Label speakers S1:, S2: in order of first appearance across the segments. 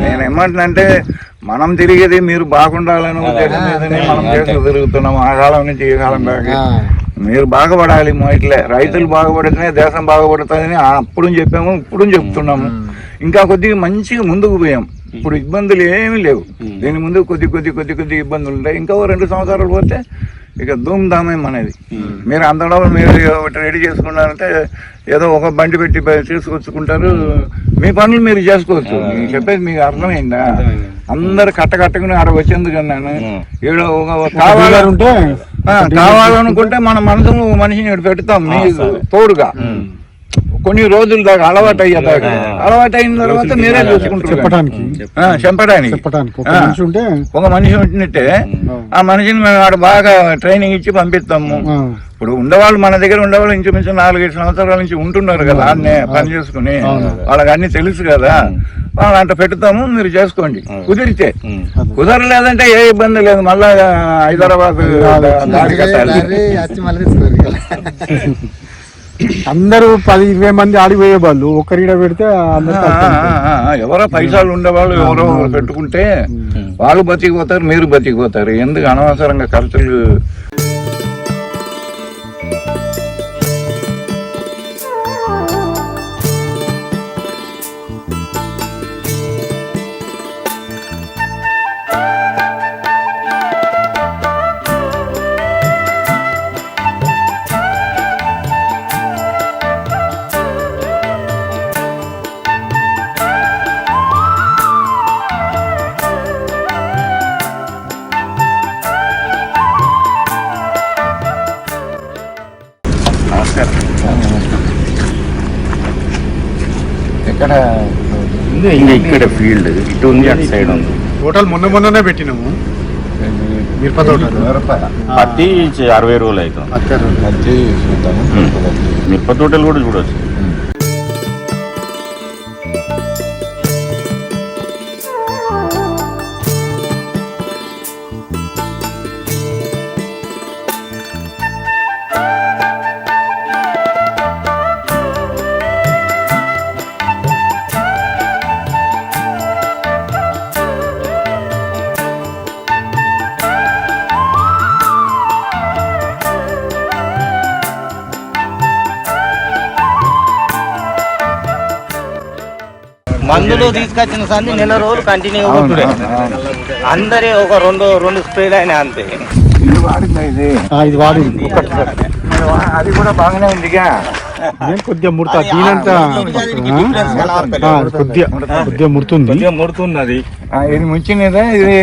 S1: నేను ఏమంటున్నానంటే మనం తిరిగేది మీరు బాగుండాలని ఉద్దేశం మీదనే మనం చేస్తూ తిరుగుతున్నాం ఆ కాలం నుంచి ఈ కాలం దాకా. మీరు బాగుపడాలి మా ఇట్లే. రైతులు బాగుపడితేనే దేశం బాగుపడుతుందని అప్పుడు చెప్పాము ఇప్పుడు చెప్తున్నాము. ఇంకా కొద్దిగా మంచిగా ముందుకు పోయాం. ఇప్పుడు ఇబ్బందులు ఏమీ లేవు. దీని ముందు కొద్ది కొద్ది కొద్ది కొద్ది ఇబ్బందులు ఉంటాయి. ఇంకా రెండు సంవత్సరాలు పోతే ఇక ధూమ్ ధామేం అనేది మీరు అంతలో మీరు ఒకటి రెడీ చేసుకున్నారంటే ఏదో ఒక బండి పెట్టి తీసుకొచ్చుకుంటారు. మీ పనులు మీరు చేసుకోవచ్చు. నేను చెప్పేది మీకు అర్థమైందా? అందరు కట్ట కట్టుకుని ఆడ వచ్చేందుకు నేను ఈడ ఒక కావాలంటే కావాలనుకుంటే మన మనసును మనిషిని పెడతాం. మీకు తోడుగా. కొన్ని రోజుల దాకా అలవాటు అయ్యేదాకా అలవాటు అయిన తర్వాత మీరే చూసుకుంటారు.
S2: చెప్పడానికి
S1: ఆ, చెప్పడానికి
S2: చెప్పడానికి ఒక. మనిషి ఉంటే
S1: ఒక మనిషి ఉంటున్నట్టే ఆ మనిషిని మేము ఆడ బాగా ట్రైనింగ్ ఇచ్చి పంపిస్తాము. ఇప్పుడు ఉండేవాళ్ళు మన దగ్గర ఉండేవాళ్ళు ఇంచుమించు నాలుగైదు సంవత్సరాల నుంచి ఉంటున్నారు కదా అన్నే పని చేసుకుని. వాళ్ళకి అన్ని తెలుసు కదా. వాళ్ళు అంట పెడతాము మీరు చేసుకోండి. కుదిరితే. కుదరలేదంటే ఏ ఇబ్బంది లేదు. మళ్ళా హైదరాబాద్ దారి కట్టాలి.
S2: అందరూ పది ఇరవై మంది ఆడిపోయే వాళ్ళు. ఒక్కరిడ పెడితే
S1: ఎవరో పైసలు ఉండేవాళ్ళు ఎవరో పెట్టుకుంటే వాళ్ళు బతికిపోతారు మీరు బతికిపోతారు. ఎందుకు అనవసరంగా ఖర్చులు ఎక్కడ
S3: ఇంకా ఇక్కడ ఫీల్డ్ ఇటు ఉంది అటు సైడ్ ఉంది.
S2: టోటల్ మొన్న మొన్ననే పెట్టినాము. మిరప తోటలు.
S3: పత్తి అరవై రోజులు అవుతుంది. మిరప తోటలు కూడా చూడొచ్చు.
S4: మందులు తీసుకొచ్చిన సంది నెల రోజులు కంటిన్యూ
S1: అవును.
S4: అందరి ఒక రెండు రెండు స్ప్రేలు అయినా అంతే.
S1: ఇది వాడిందా ఇది?
S2: ఇది వాడి
S1: ఇది వా- అది కూడా బాగానే ఉందిగా
S2: నేను కొద్దిగా ముడతా? దీనంతా కొద్దిగా కొద్దిగా ముడుతుంది.
S4: ముడుతున్నది.
S1: ఆ, ఇది ముంచినదే ఇది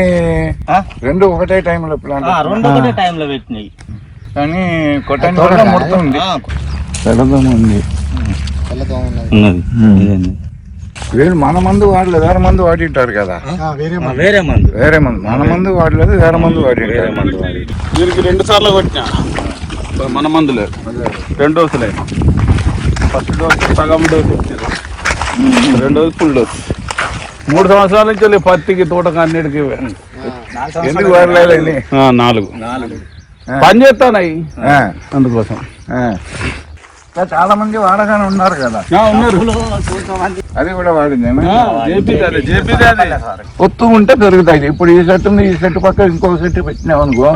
S1: రెండు ఒకటే టైంలో ప్లాంట్
S4: రెండు ఒకటే టైంలో పెట్టినాయి.
S1: కానీ కొట్టని వల్ల ముడుతుంది. తెల్లదోమ ఉంది.
S3: ఉన్నది.
S1: వీళ్ళు మన మందు వాడలేదు వేరే మందు వాడింటారు కదా.
S2: వేరే
S4: మందు.
S1: వేరే మందు. మన మందు వాడలేదు వేరే మందు వాడింటారు.
S5: దీనికి రెండు సార్లు కొట్టినా? మన మందులే రెండు డోసులే. ఫస్ట్ డోస్ సగం డోస్ రెండు డోస్ ఫుల్ డోస్. మూడు సంవత్సరాల నుంచి వెళ్ళి పత్తికి తోటకి అన్నిటికి
S1: ఎందుకు వాడలేదని
S5: ఆ, నాలుగు. పని చేస్తానయి.
S1: ఆ,
S5: అందుకోసం.
S1: చాలా మంది వాడగానే ఉన్నారు కదా.
S5: ఆ, ఉన్నారు.
S1: అది కూడా
S5: అదే
S1: ఒత్తు ఉంటే పెరుగుతాయి. ఇప్పుడు ఈ సెట్ ఉంది ఈ సెట్ పక్క ఇంకో సెట్ పెట్టినాం అనుకో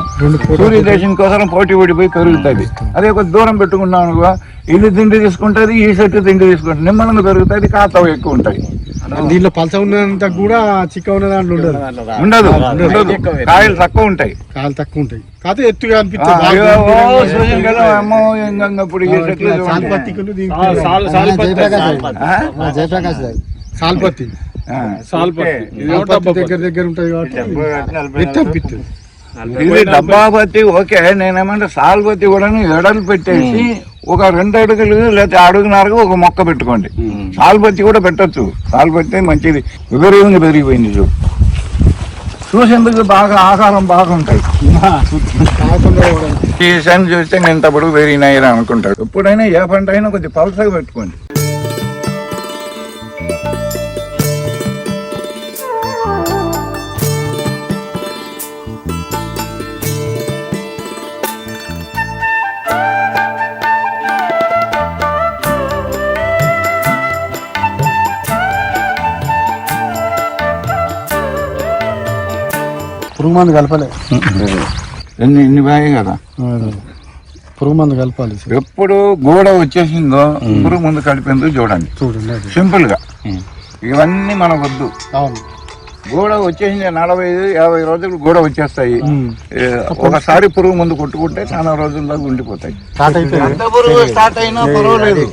S1: సూర్యదేశం కోసం పోటీ పడిపోయి పెరుగుతుంది. అదే కొద్ది దూరం పెట్టుకున్నాం అనుకో ఇది తిండి తీసుకుంటది ఈ సెట్ తిండి తీసుకుంటుంది నిమ్మలంగా పెరుగుతుంది కాతవ ఎక్కువ ఉంటాయి.
S2: దీంట్లో పలస ఉన్నంత కూడా చిక్క ఉన్న దాంట్లో ఉండదు.
S1: ఉండదు ఉండదు. కాయలు తక్కువ ఉంటాయి.
S2: కాలు తక్కువ ఉంటాయి. కాకపోతే ఎత్తుగా అనిపిస్తుంది.
S1: అయ్యో, ఓ, సూర్యుని కదా, అమ్మో, ఇంకా ఇప్పుడు ఈ సెట్లు
S2: సాల్
S1: చూడండి.
S2: పత్తికులు
S5: సాల్ సాల్ పత్తి
S1: ఆ?
S2: సాల్ పత్తి
S1: ఆ,
S5: సాల్
S1: ఓకే.
S5: పత్తి ఇది
S2: సాల్
S5: ఏమంటే
S2: పత్తి దగ్గర దగ్గర ఉంటది కాబట్టి ఎత్తు అనిపిస్తుంది.
S1: ఇది డబ్బా బత్తి ఓకే. నేనేమంటే సాల్ బత్తి కూడా ఎడలు పెట్టేసి ఒక రెండు అడుగులు లేకపోతే అడుగున్నరకు ఒక మొక్క పెట్టుకోండి. సాల్ బత్తి కూడా పెట్టొచ్చు. సాల్ బత్తి మంచిది. విపరీతంగా పెరిగిపోయింది చూ చూసేందుకు బాగా ఆకారం బాగుంటాయి. ఈ సన్ చూస్తే నేను ఇంతప్పుడు పెరిగినాయి అనుకుంటాడు. ఎప్పుడైనా ఏ పంట అయినా కొద్దిగా పలసగా పెట్టుకోండి.
S2: పురుగు మందు కలపలే.
S1: ఎన్ని ఎన్ని బాగా కదా.
S2: పురుగు మందు కలపాలి.
S1: ఎప్పుడు గోడ వచ్చేసిందో పురుగు ముందు కలిపేందుకు చూడండి.
S2: చూడండి
S1: సింపుల్గా ఇవన్నీ మనకు వద్దు
S2: అవును.
S1: గోడ వచ్చేసింది నలభై ఐదు యాభై రోజులు గోడ వచ్చేస్తాయి. ఒకసారి పురుగు ముందు కొట్టుకుంటే చాలా రోజుల్లో ఉండిపోతాయి.
S2: స్టార్ట్ అయితే
S4: ఎంత పురుగు స్టార్ట్ అయినా పర్వాలేదు.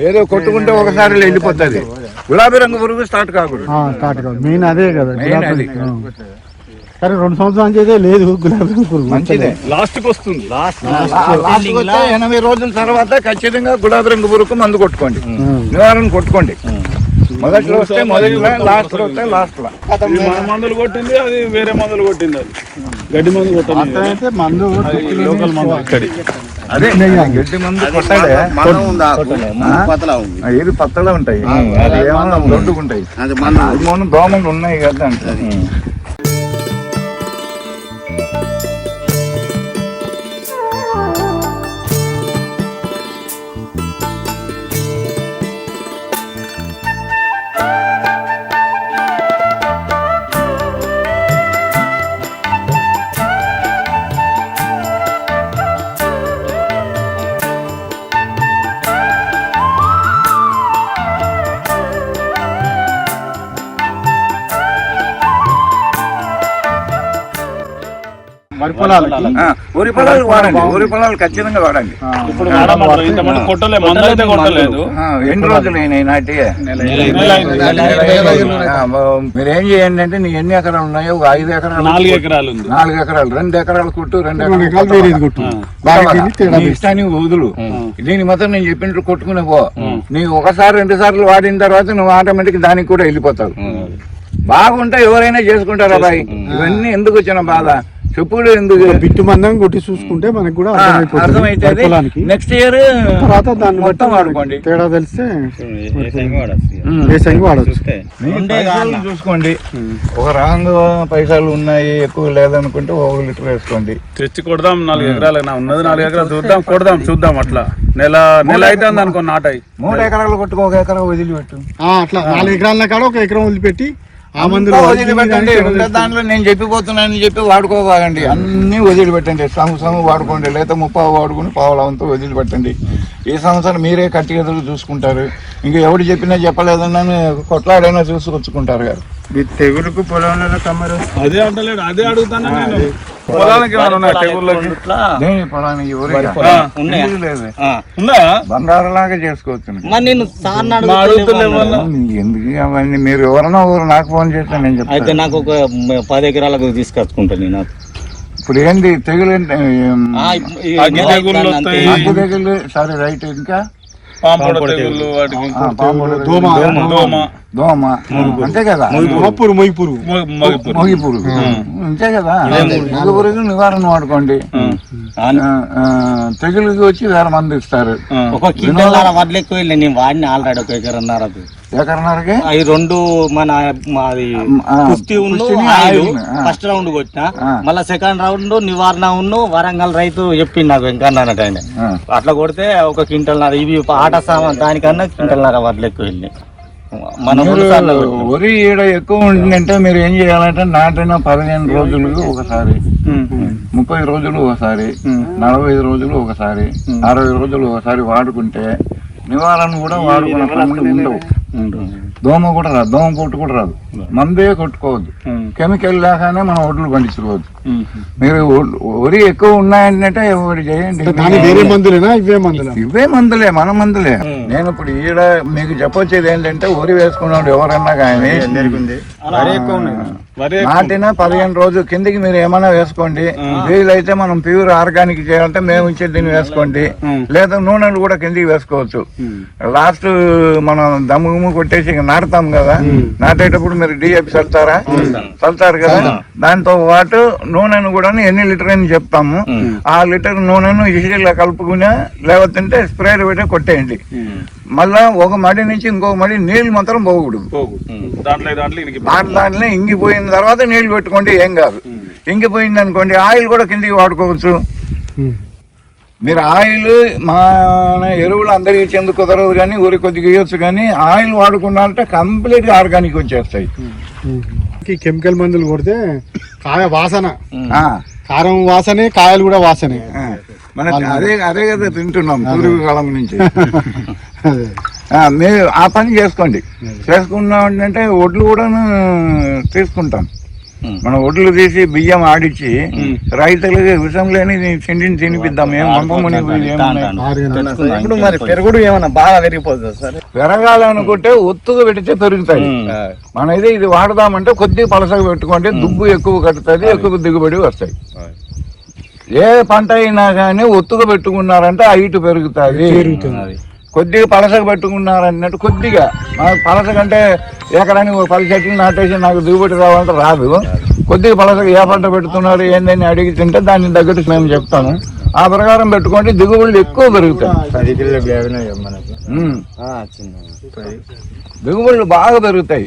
S1: ఏదో కొట్టుకుంటే ఒకసారి వెళ్ళిపోతుంది. గులాబీ రంగు పురుగు స్టార్ట్ కాకూడదు.
S2: ఆ, స్టార్ట్ కాదు మెయిన్ అదే. కదా సరే రెండు సంవత్సరాల నుంచి అయితే లేదు గులాబీ రంగు పురుగు
S1: మంచిదే.
S5: లాస్ట్కి వస్తుంది
S4: లాస్ట్
S1: ఎనభై రోజుల తర్వాత ఖచ్చితంగా గులాబీ రంగు పురుగు మందు కొట్టుకోండి. నివారణ కొట్టుకోండి. మొదట్లో వస్తే మొదటిలో లాస్ట్లో వస్తే
S5: లాస్ట్లో. మన మందులు కొట్టింది అది వేరే మందులు కొట్టింది అది. గడ్డి మందు కొట్టింది
S2: అయితే మందు
S5: లోకల్ మందు ఇక్కడి
S1: అదే. గడ్డి మందు కొట్టాడే ఏది పత్తలో ఉంటాయి? అది ఏమన్నా దొడ్డుకుంటాయి. దోమలు ఉన్నాయి కదా అంటే
S2: వరి పొలాలకి?
S1: వాడండి వరి పొలాలు ఖచ్చితంగా వాడండి.
S5: ఇప్పుడు కొట్టలేదు
S1: ఎన్ని రోజులు నాటి మీరు చేయండి అంటే నీ ఎన్ని ఎకరాలు ఉన్నాయో ఒక ఐదు ఎకరాలు
S5: నాలుగు ఎకరాలు ఉంది.
S1: నాలుగు ఎకరాలు రెండు ఎకరాలు కొట్టు రెండు
S2: ఎకరాలు కొట్టు.
S1: నీ ఇష్టానికి వదులు. దీని మాత్రం నేను చెప్పినట్టు కొట్టుకునే పో. నీవు ఒకసారి రెండు సార్లు వాడిన తర్వాత నువ్వు ఆటోమేటిక్ దానికి కూడా వెళ్ళిపోతావు. బాగుంటే ఎవరైనా చేసుకుంటారు అబ్బాయి ఇవన్నీ ఎందుకు వచ్చిన బాధ? చెప్పుడు ఎందుకు?
S2: బిట్టు మందం కొట్టి చూసుకుంటే మనకు కూడా అర్థమైపోతుంది
S1: నెక్స్ట్ ఇయర్
S2: తర్వాత దాన్ని
S1: మొత్తం వాడుకోండి.
S2: తేడా తెలిస్తే. వేసంగి వాడచ్చు
S1: చూసుకోండి. ఒక రాంగ్ పైసలు ఉన్నాయి ఎక్కువ లేదనుకుంటే ఒక లీటర్ వేసుకోండి.
S5: తెచ్చి కొడదాం నాలుగు ఎకరాలు నా ఉన్నది నాలుగు ఎకరాలు చూద్దాం కొడదాం చూద్దాం అట్లా. నెల నెల అయితే అనుకో నాటాయి.
S1: మూడు ఎకరాలు కొట్టుకో ఒక ఎకరా వదిలిపెట్టు.
S2: ఆ, అట్లా. నాలుగు ఎకరాల కాడ ఒక ఎకరం వదిలిపెట్టి
S1: వదిలిపెట్టండి ఉండే దాంట్లో నేను చెప్పిపోతున్నానని చెప్పి వాడుకోబాగండి అన్ని వదిలిపెట్టండి సంవత్సరం వాడుకోండి. లేదా ముప్పావు వాడుకుని పావులంతా వదిలిపెట్టండి ఈ సంవత్సరం మీరే కట్టి ఎదురు చూసుకుంటారు. ఇంకా ఎవడు చెప్పినా చెప్పలేదన్నా కొట్లాడైనా చూసుకొచ్చుకుంటారు గారు.
S2: తెగులుకు పొలంలో కమ్మరు.
S5: అదే అంటలేడు అదే అడుగుతాను నేను? పొలానికి
S1: బంగారం లాగా చేసుకోవచ్చు ఎందుకు అవన్నీ? మీరు ఎవరైనా ఒకరు నాకు ఫోన్ చేస్తే నేను
S4: అయితే
S1: చెప్తాను
S4: నాకు ఒక పది ఎకరాలకు తీసుకొచ్చుకుంటా నేను
S1: ఇప్పుడు ఏంది? తెగులు ఏంటి?
S4: ఈ
S5: అగ్గి
S1: తెగులు సరే రైట్ ఇంకా?
S5: పాంపొడ
S2: దోమ.
S5: దోమ.
S1: దోమ అంతే కదా?
S2: మొప్పురు మొయ్యిపురు
S5: మొ- మొగిపురు.
S1: మొగి పురుగు అంతే కదా? నివారణ వాడుకోండి. తెగులుకి వచ్చి వేరే మంది ఇస్తారు.
S5: ఆ.
S4: ఒక కింటల్ వడ్లు ఎక్కువ నేను వాడిని ఆల్రెడీ ఒక ఎకరన్నర అది.
S1: ఎకరన్నరకి
S4: అవి రెండు మన మాది కుస్తీ. ఫస్ట్ రౌండ్ కొట్టిన. మళ్ళా సెకండ్ రౌండ్ నివారణ ఉన్న వరంగల్ రైతు చెప్పింది నాకు వెంకన్న అన్నట్టు ఆయన. అట్లా కొడితే ఒక క్వింటల్నర ఇవి ఆట సామాన్ దానికన్నా క్వింటల్నర వడ్లు ఎక్కువ వెళ్ళి మనం.
S1: వరి ఈడ ఎక్కువ ఉంటుందంటే మీరు ఏం చేయాలంటే నాటిన పదిహేను రోజులకు ఒకసారి ముప్పై రోజులు ఒకసారి నలభై ఐదు రోజులు ఒకసారి అరవై రోజులు ఒకసారి వాడుకుంటే నివారణ కూడా వాడుకునే పనులు ఉండవు. దోమ కూడా రాదు దోమ పొట్టు కూడా రాదు. మందే కొట్టుకోవద్దు. కెమికల్ లేకనే మనం ఒడ్లు పండించుకోవద్దు మీరు వరి ఎక్కువ ఉన్నాయంటే ఒకటి చేయండి?
S2: దాని వేరే మందులేనా? ఇవే మందులా
S1: ఇవే మందులే మన మందులే. నేను ఇప్పుడు ఈడ మీకు చెప్పొచ్చేది ఏంటంటే వరి వేసుకున్నాడు ఎవరన్నా కానీ
S5: వరి
S1: నాటిన పదిహేను రోజులు కిందికి మీరు ఏమైనా వేసుకోండి. వీలైతే మనం ప్యూర్ ఆర్గానిక్ చేయాలంటే మేము ఇచ్చే దీన్ని వేసుకోండి. లేదా నూనెలు కూడా కిందికి వేసుకోవచ్చు. లాస్ట్ మనం దమ్ము కొట్టేసి నాటుతాం కదా. నాటేటప్పుడు మీరు డిఎఫ్ చల్తారా చల్తారు కదా. దాంతో పాటు నూనెను కూడా ఎన్ని లీటర్ అని చెప్తాము. ఆ లీటర్ నూనెను ఇసిరిలా కలుపుకుని లేకపోతే స్ప్రే పెట్టి కొట్టేయండి. మళ్ళా ఒక మడి నుంచి ఇంకొక మడి నీళ్ళు మాత్రం పోకూడదు.
S5: దాంట్లో
S1: ఇంగిపోయిన తర్వాత నీళ్ళు పెట్టుకోండి ఏం కాదు. ఇంగిపోయింది అనుకోండి ఆయిల్ కూడా కిందికి వాడుకోవచ్చు. మీరు ఆయిల్ మన ఎరువులు అందరికి చెందు కుదరదు కానీ ఊరి కొద్దిగా ఇవ్వచ్చు కానీ ఆయిల్ వాడుకున్నారంటే కంప్లీట్గా ఆర్గానిక్ వచ్చేస్తాయి.
S2: కెమికల్ మందులు కొడితే కాయ వాసన.
S1: ఆ,
S2: కారం వాసనే కాయలు కూడా వాసనే.
S1: మన అదే అదే కదా తింటున్నాం పూర్వీకాలం నుంచి.
S2: అదే.
S1: ఆ, మీరు ఆ పని చేసుకోండి. చేసుకున్నాం అంటే ఒడ్లు కూడా తీసుకుంటాం. మనం ఒడ్లు తీసి బియ్యం ఆడిచ్చి రైతులకి విషం లేని తిండిని తినిపిద్దాం ఏం.
S2: ఆరుగంటల
S6: ఇప్పుడు మరి పెరుగుడు ఏమన్నా బాగా పెరిగిపోతుంది సార్?
S1: పెరగాలనుకుంటే ఒత్తుగా పెడితే పెరుగుతాయి. మన ఇది ఇది వాడదామంటే కొద్దిగా పలసగా పెట్టుకుంటే దుబ్బు ఎక్కువ కట్టుతుంది ఎక్కువ దిగుబడి వస్తాయి. ఏ పంట అయినా కానీ ఒత్తుగా పెట్టుకున్నారంటే హైట్ పెరుగుతుంది. కొద్దిగా పలసగా పెట్టుకున్నారన్నట్టు కొద్దిగా. నాకు పలస కంటే ఎకరానికి ఒక పది చెట్లు నాటేసి నాకు దిగుబడి రావాలంటే రాదు. కొద్దిగా పలసగా ఏ పంట పెడుతున్నారు ఏందని అడిగి తింటే దాన్ని తగ్గట్టు మేము చెప్తాము. ఆ ప్రకారం పెట్టుకుంటే దిగుబడులు ఎక్కువ పెరుగుతాయి. దిగుబడులు బాగా పెరుగుతాయి.